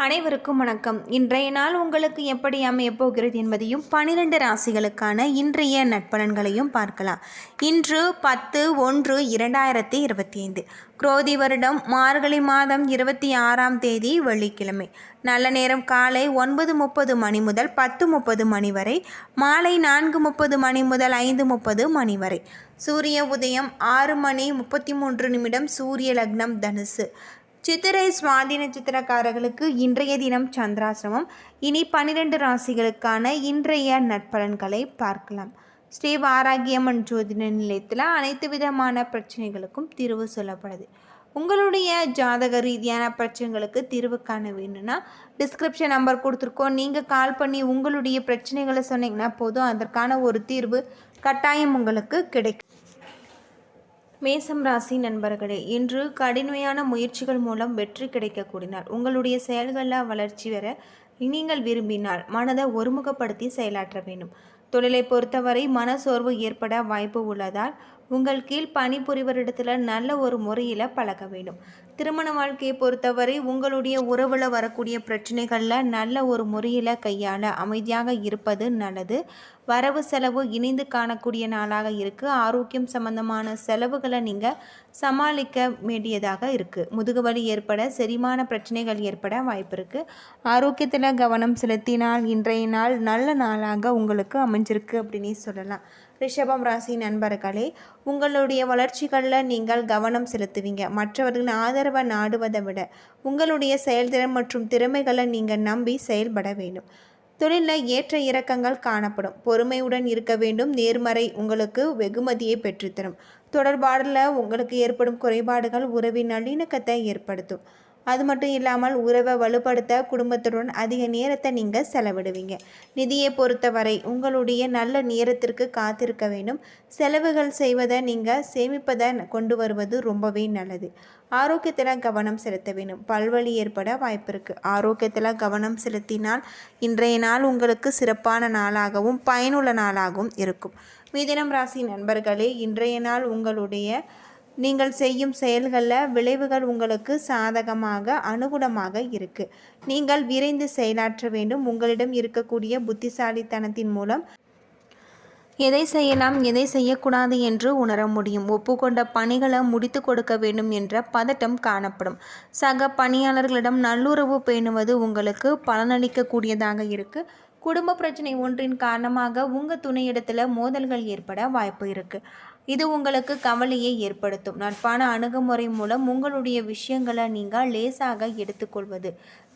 அனைவருக்கும் வணக்கம். இன்றைய நாள் உங்களுக்கு எப்படி அமையப் போகிறது என்பதையும் பனிரெண்டு ராசிகளுக்கான இன்றைய நட்பலன்களையும் பார்க்கலாம். இன்று பத்து ஒன்று இரண்டாயிரத்தி இருபத்தி ஐந்து குரோதி வருடம் மார்கழி மாதம் இருபத்தி ஆறாம் தேதி வெள்ளிக்கிழமை. நல்ல நேரம் காலை ஒன்பது முப்பது மணி முதல் பத்து முப்பது மணி வரை மாலை நான்கு முப்பது மணி முதல் ஐந்து முப்பது மணி வரை. சூரிய உதயம் ஆறு மணி முப்பத்தி மூன்று நிமிடம் சூரிய லக்னம் தனுசு. சித்திரை சுவாதி நட்சத்திரக்காரர்களுக்கு இன்றைய தினம் சந்திராசிரமம். இனி பன்னிரெண்டு ராசிகளுக்கான இன்றைய நட்பலன்களை பார்க்கலாம். ஸ்ரீ வாராகியம்மன் ஜோதிட நிலையத்தில் அனைத்து விதமான பிரச்சனைகளுக்கும் தீர்வு சொல்லப்படுது. உங்களுடைய ஜாதக ரீதியான பிரச்சனைகளுக்கு தீர்வு காண வேணும்னா டிஸ்கிரிப்ஷன் நம்பர் கொடுத்துருக்கோம். நீங்கள் கால் பண்ணி உங்களுடைய பிரச்சனைகளை சொன்னீங்கன்னா போதும். அதற்கான ஒரு தீர்வு கட்டாயம் உங்களுக்கு கிடைக்கும். மேசம் ராசி நண்பர்களே இன்று கடுமையான முயற்சிகள் மூலம் வெற்றி கிடைக்கக்கூடினார் உங்களுடைய செயல்களில் வளர்ச்சி வர நீங்கள் விரும்பினால் மனதை ஒருமுகப்படுத்தி செயலாற்ற வேண்டும். தொழிலை பொறுத்தவரை மன சோர்வு ஏற்பட வாய்ப்பு உள்ளதால் உங்கள் கீழ் பணிபுரிவரிடத்தில் நல்ல ஒரு முறையில் பழக வேண்டும். திருமண வாழ்க்கையை பொறுத்தவரை உங்களுடைய உறவில் வரக்கூடிய பிரச்சனைகளில் நல்ல ஒரு முறையில் கையாள அமைதியாக இருப்பது நல்லது. வரவு செலவு இணைந்து காணக்கூடிய நாளாக இருக்குது ஆரோக்கியம் சம்பந்தமான செலவுகளை நீங்கள் சமாளிக்க வேண்டியதாக இருக்குது முதுகுவலி ஏற்பட செரிமான பிரச்சனைகள் ஏற்பட வாய்ப்பு இருக்குது ஆரோக்கியத்தில் கவனம் செலுத்தினால் இன்றைய நாள் நல்ல நாளாக உங்களுக்கு அமைஞ்சிருக்கு அப்படின்னே சொல்லலாம். ரிஷபம் ராசி நண்பர்களே உங்களுடைய வளர்ச்சிகளில் நீங்கள் கவனம் செலுத்துவீங்க. மற்றவர்களின் ஆதரவை நாடுவதை விட உங்களுடைய செயல்திறன் மற்றும் திறமைகளை நீங்கள் நம்பி செயல்பட வேண்டும். தொழிலில் ஏற்ற இறக்கங்கள் காணப்படும். பொறுமையுடன் இருக்க வேண்டும். நேர்மறை உங்களுக்கு வெகுமதியை பெற்றுத்தரும். தொடர்பாடில் உங்களுக்கு ஏற்படும் குறைபாடுகள் உறவின் நல்லிணக்கத்தை ஏற்படுத்தும். அது மட்டும் இல்லாமல் உறவை வலுப்படுத்த குடும்பத்துடன் அதிக நேரத்தை நீங்கள் செலவிடுவீங்க. நிதியை பொறுத்தவரை உங்களுடைய நல்ல நேரத்திற்கு காத்திருக்க வேண்டும். செலவுகள் செய்வதை நீங்கள் சேமிப்பதை கொண்டு வருவது ரொம்பவே நல்லது. ஆரோக்கியத்தில் கவனம் செலுத்த வேண்டும். பல்வழி ஏற்பட வாய்ப்பு இருக்குது ஆரோக்கியத்தில் கவனம் செலுத்தினால் இன்றைய நாள் உங்களுக்கு சிறப்பான நாளாகவும் பயனுள்ள நாளாகவும் இருக்கும். மிதினம் ராசி நண்பர்களே இன்றைய நாள் உங்களுடைய நீங்கள் செய்யும் செயல்களில் விளைவுகள் உங்களுக்கு சாதகமாக அனுகூலமாக இருக்குது நீங்கள் விரைந்து செயலாற்ற வேண்டும். உங்களிடம் இருக்கக்கூடிய புத்திசாலித்தனத்தின் மூலம் எதை செய்யலாம் எதை செய்யக்கூடாது என்று உணர முடியும். ஒப்புக்கொண்ட பணிகளை முடித்து கொடுக்க வேண்டும் என்ற பதட்டம் காணப்படும். சக பணியாளர்களிடம் நல்லுறவு பேணுவது உங்களுக்கு பலனளிக்கக்கூடியதாக இருக்குது குடும்ப பிரச்சனை ஒன்றின் காரணமாக உங்கள் துணையிடத்தில் மோதல்கள் ஏற்பட வாய்ப்பு இருக்குது இது உங்களுக்கு கவலையை ஏற்படுத்தும். நட்பான அணுகுமுறை மூலம் உங்களுடைய விஷயங்களை நீங்கள் லேசாக எடுத்துக்கொள்வது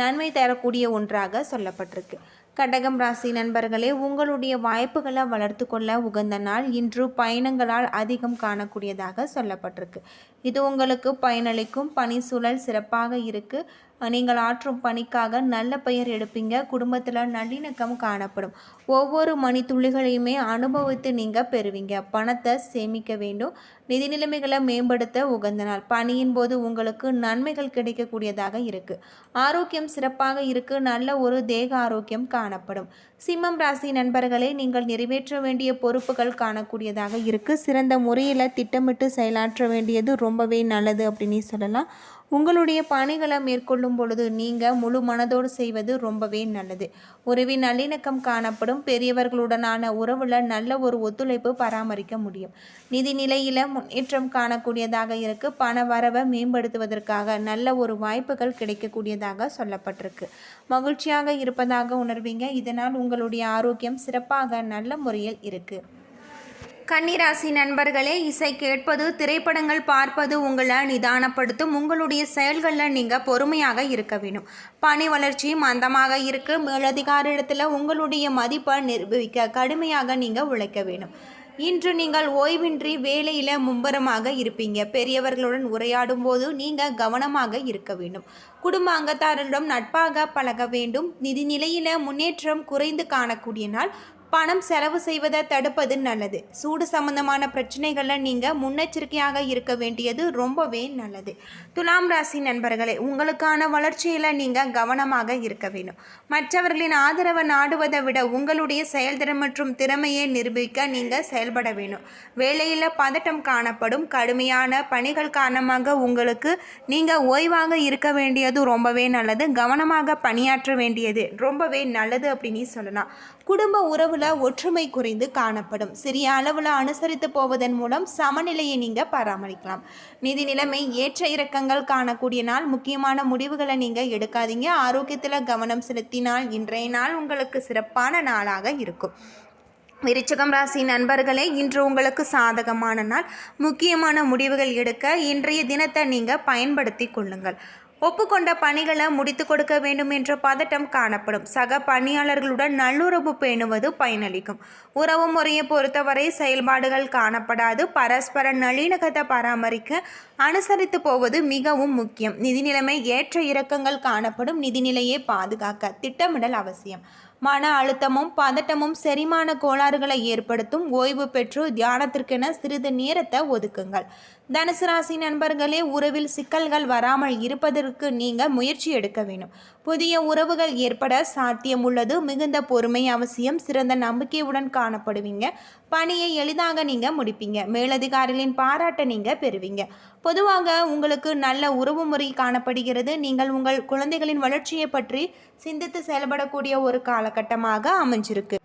நன்மை தரக்கூடிய ஒன்றாக சொல்லப்பட்டிருக்கு. கடகம் ராசி நண்பர்களே உங்களுடைய வாய்ப்புகளை வளர்த்து கொள்ள உகந்த நாள் இன்று பயணங்களால் அதிகம் காணக்கூடியதாக சொல்லப்பட்டிருக்கு. இது உங்களுக்கு பயனளிக்கும். பணி சூழல் சிறப்பாக இருக்குது நீங்கள் ஆற்றும் பணிக்காக நல்ல பெயர் எடுப்பீங்க. குடும்பத்தில் நல்லிணக்கம் காணப்படும். ஒவ்வொரு மணி துளிகளையுமே அனுபவித்து நீங்கள் பெறுவீங்க. பணத்தை சேமிக்க வேண்டும். நிதி நிலைமைகளை மேம்படுத்த உகந்த நாள். பணியின் போது உங்களுக்கு நன்மைகள் கிடைக்கக்கூடியதாக இருக்குது ஆரோக்கியம் சிறப்பாக இருக்குது நல்ல ஒரு தேக ஆரோக்கியம் காணப்படும். சிம்மம் ராசி நண்பர்களே நீங்கள் நிறைவேற்ற வேண்டிய பொறுப்புகள் காணக்கூடியதாக இருக்குது சிறந்த முறையில் திட்டமிட்டு செயலாற்ற வேண்டியது ரொம்பவே நல்லது அப்படின்னு சொல்லலாம். உங்களுடைய பணிகளை மேற்கொள்ளும் பொழுது நீங்கள் முழு மனதோடு செய்வது ரொம்பவே நல்லது. உறவின் நல்லிணக்கம் காணப்படும். பெரியவர்களுடனான உறவில் நல்ல ஒரு ஒத்துழைப்பு பராமரிக்க முடியும். நிதி நிலையில் முன்னேற்றம் காணக்கூடியதாக இருக்கு. பண வரவை மேம்படுத்துவதற்காக நல்ல ஒரு வாய்ப்புகள் கிடைக்கக்கூடியதாக சொல்லப்பட்டிருக்கு. மகிழ்ச்சியாக இருப்பதாக உணர்வீங்க. இதனால் உங்களுடைய ஆரோக்கியம் சிறப்பாக நல்ல முறையில் இருக்குது கன்னிராசி நண்பர்களே இசை கேட்பது திரைப்படங்கள் பார்ப்பது உங்களை நிதானப்படுத்தும். உங்களுடைய செயல்களில் நீங்கள் பொறுமையாக இருக்க வேணும் பணி வளர்ச்சி மந்தமாக இருக்கு. மேலதிகார இடத்துல உங்களுடைய மதிப்பை நிரூபிக்க கடுமையாக நீங்கள் உழைக்க வேணும் இன்று நீங்கள் ஓய்வின்றி வேலையில் மும்பரமாக இருப்பீங்க. பெரியவர்களுடன் உரையாடும் போது நீங்கள் கவனமாக இருக்க வேண்டும். குடும்ப அங்கத்தாரிடம் நட்பாக பழக வேண்டும். நிதி நிலையில் முன்னேற்றம் குறைந்து காணக்கூடிய நாள். பணம் செலவு செய்வதை தடுப்பது நல்லது. சூடு சம்பந்தமான பிரச்சனைகளில் நீங்கள் முன்னெச்சரிக்கையாக இருக்க வேண்டியது ரொம்பவே நல்லது. துலாம் ராசி நண்பர்களே உங்களுக்கான வளர்ச்சியில் நீங்கள் கவனமாக இருக்க வேண்டும். மற்றவர்களின் ஆதரவை நாடுவதை விட உங்களுடைய செயல்திறன் மற்றும் திறமையை நிரூபிக்க நீங்கள் செயல்பட வேணும் வேலையில் பதட்டம் காணப்படும். கடுமையான பணிகள் காரணமாக உங்களுக்கு நீங்கள் ஓய்வாக இருக்க வேண்டியது ரொம்பவே நல்லது. கவனமாக பணியாற்ற வேண்டியது ரொம்பவே நல்லது அப்படின்னு சொல்லலாம். குடும்ப உறவு உறவில் ஒற்றுமை குறைந்து காணப்படும். சிறிய அளவில் அனுசரித்து போவதன் மூலம் சமநிலையை நீங்கள் பராமரிக்கலாம். நிதி நிலைமை ஏற்ற இறக்கங்கள் காணக்கூடிய நாள் முக்கியமான முடிவுகளை நீங்கள் எடுக்காதீங்க. ஆரோக்கியத்தில் கவனம் செலுத்தினால் இன்றைய நாள் உங்களுக்கு சிறப்பான நாளாக இருக்கும். விருச்சகம் ராசி நண்பர்களே இன்று உங்களுக்கு சாதகமான நாள். முக்கியமான முடிவுகள் எடுக்க இன்றைய தினத்தை நீங்கள் பயன்படுத்தி கொள்ளுங்கள். ஒப்புக்கொண்ட பணிகளை முடித்து கொடுக்க வேண்டும் என்ற பதட்டம் காணப்படும். சக பணியாளர்களுடன் நல்லுறவு பேணுவது பயனளிக்கும். உறவு முறையை பொறுத்தவரை செயல்பாடுகள் காணப்படாது. பரஸ்பர நல்லிணக்கத்தை பராமரிக்க அனுசரித்து போவது மிகவும் முக்கியம். நிதி நிலைமை ஏற்ற இறக்கங்கள் காணப்படும். நிதிநிலையை பாதுகாக்க திட்டமிடல் அவசியம். மன அழுத்தமும் பதட்டமும் செரிமான கோளாறுகளை ஏற்படுத்தும் ஓய்வு பெற்று தியானத்திற்கென சிறிது நேரத்தை ஒதுக்குங்கள். தனுசு ராசி நண்பர்களே உறவில் சிக்கல்கள் வராமல் இருப்பதற்கு நீங்கள் முயற்சி எடுக்க வேண்டும். புதிய உறவுகள் ஏற்பட சாத்தியம் உள்ளது. மிகுந்த பொறுமை அவசியம். சிறந்த நம்பிக்கையுடன் காணப்படுவீங்க. பணியை எளிதாக நீங்கள் முடிப்பீங்க. மேலதிகாரிகளின் பாராட்டை நீங்கள் பெறுவீங்க. பொதுவாக உங்களுக்கு நல்ல உறவு முறை காணப்படுகிறது. நீங்கள் உங்கள் குழந்தைகளின் வளர்ச்சியை பற்றி சிந்தித்து செயல்படக்கூடிய ஒரு காலகட்டமாக அமைஞ்சிருக்கு.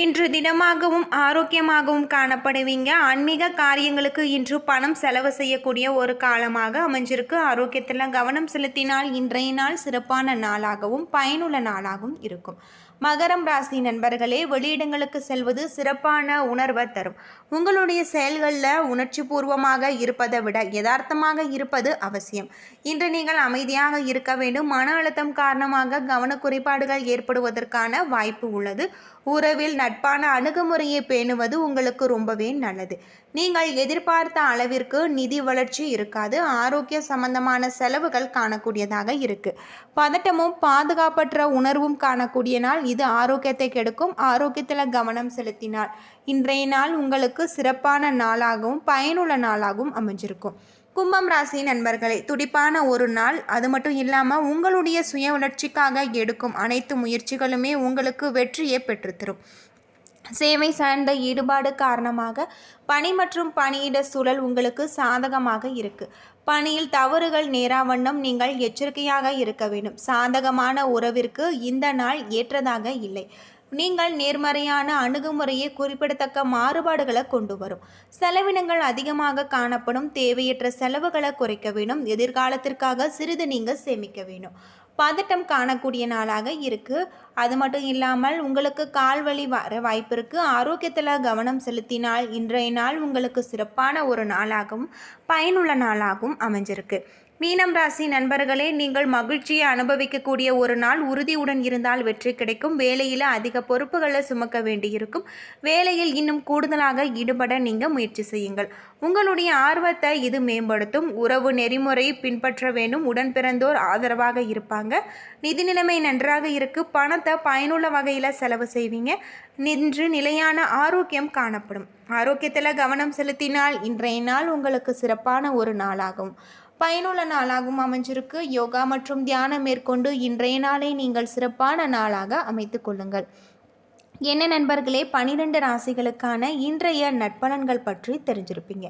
இன்று தினமாகவும் ஆரோக்கியமாகவும் காணப்படுவீங்க. ஆன்மீக காரியங்களுக்கு இன்று பணம் செலவு செய்யக்கூடிய ஒரு காலமாக அமைஞ்சிருக்கு. ஆரோக்கியத்தில் கவனம் செலுத்தினால் இன்றைய நாள் சிறப்பான நாளாகவும் பயனுள்ள நாளாகவும் இருக்கும். மகரம் ராசி நண்பர்களே வெளியிடங்களுக்கு செல்வது சிறப்பான உணர்வை தரும். உங்களுடைய செயல்களில் உணர்ச்சி பூர்வமாக இருப்பதை விட யதார்த்தமாக இருப்பது அவசியம். இன்று நீங்கள் அமைதியாக இருக்க வேண்டும். மன அழுத்தம் காரணமாக கவனக்குறைபாடுகள் ஏற்படுவதற்கான வாய்ப்பு உள்ளது. உறவில் நட்பான அணுகுமுறையை பேணுவது உங்களுக்கு ரொம்பவே நல்லது. நீங்கள் எதிர்பார்த்த அளவிற்கு நிதி வளர்ச்சி இருக்காது. ஆரோக்கிய சம்பந்தமான செலவுகள் காணக்கூடியதாக இருக்கு. பதட்டமும் பாதுகாப்பற்ற உணர்வும் காணக்கூடிய நாள் இது. ஆரோக்கியத்தை கெடுக்கும். ஆரோக்கியத்தில் கவனம் செலுத்தினால் இன்றைய நாள் உங்களுக்கு சிறப்பான நாளாகவும் பயனுள்ள நாளாகவும் அமைஞ்சிருக்கும். கும்பம் ராசி நண்பர்களே துடிப்பான ஒரு நாள். அது மட்டும் இல்லாமல் உங்களுடைய சுய வளர்ச்சிக்காக எடுக்கும் அனைத்து முயற்சிகளுமே உங்களுக்கு வெற்றியை பெற்றுத்தரும். சேவை சார்ந்த ஈடுபாடு காரணமாக பணி மற்றும் பணியிட சூழல் உங்களுக்கு சாதகமாக இருக்கு. பணியில் தவறுகள் நேராவண்ணம் நீங்கள் எச்சரிக்கையாக இருக்க வேண்டும். சாதகமான உறவிற்கு இந்த நாள் ஏற்றதாக இல்லை. நீங்கள் நேர்மறையான அணுகுமுறையை குறிப்பிடத்தக்க மாறுபாடுகளை கொண்டு வரும். செலவினங்கள் அதிகமாக காணப்படும் தேவையற்ற செலவுகளை குறைக்க வேண்டும் எதிர்காலத்திற்காக சிறிது நீங்கள் சேமிக்க வேண்டும். பதட்டம் காணக்கூடிய நாளாக இருக்குது அது மட்டும் இல்லாமல் உங்களுக்கு கால் வலி வர வாய்ப்பு இருக்குது ஆரோக்கியத்தில் கவனம் செலுத்தினால் இன்றைய நாள் உங்களுக்கு சிறப்பான ஒரு நாளாகவும் பயனுள்ள நாளாகவும் அமைஞ்சிருக்கு. மீனம் ராசி நண்பர்களே நீங்கள் மகிழ்ச்சியை அனுபவிக்கக்கூடிய ஒரு நாள் உறுதியுடன் இருந்தால் வெற்றி கிடைக்கும். வேலையில் அதிக பொறுப்புகளை சுமக்க வேண்டியிருக்கும். வேலையில் இன்னும் கூடுதலாக ஈடுபட நீங்கள் முயற்சி செய்யுங்கள். உங்களுடைய ஆர்வத்தை இது மேம்படுத்தும். உறவு நெறிமுறை பின்பற்ற வேண்டும். உடன் பிறந்தோர் ஆதரவாக இருப்பாங்க. நிதி நிலைமை நன்றாக இருக்கு. பணத்தை பயனுள்ள வகையில் செலவு செய்வீங்க. நின்று நிலையான ஆரோக்கியம் காணப்படும். ஆரோக்கியத்தில் கவனம் செலுத்தினால் இன்றைய நாள் உங்களுக்கு சிறப்பான ஒரு நாளாகும். பயனுள்ள நாளாகவும் அமைஞ்சிருக்கு. யோகா மற்றும் தியானம் மேற்கொண்டு இன்றைய நாளை நீங்கள் சிறப்பான நாளாக அமைத்து கொள்ளுங்கள். என்ன நண்பர்களே பனிரெண்டு ராசிகளுக்கான இன்றைய நட்பலன்கள் பற்றி தெரிஞ்சிருப்பீங்க.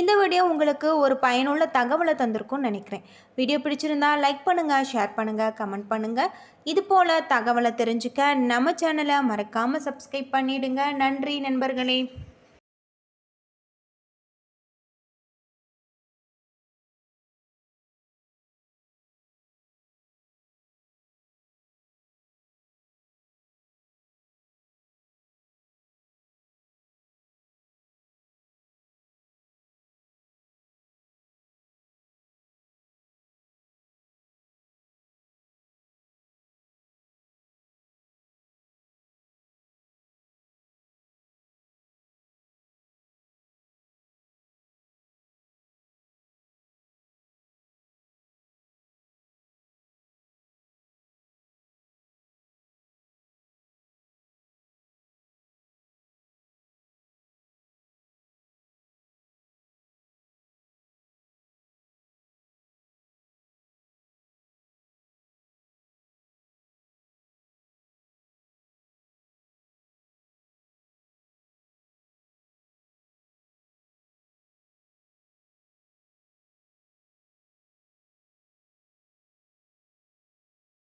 இந்த வீடியோ உங்களுக்கு ஒரு பயனுள்ள தகவலை தந்திருக்கும்னு நினைக்கிறேன். வீடியோ பிடிச்சிருந்தா லைக் பண்ணுங்கள் ஷேர் பண்ணுங்கள் கமெண்ட் பண்ணுங்கள் இது போல் தகவலை தெரிஞ்சுக்க நம்ம சேனலை மறக்காமல் சப்ஸ்கிரைப் பண்ணிவிடுங்க நன்றி நண்பர்களே.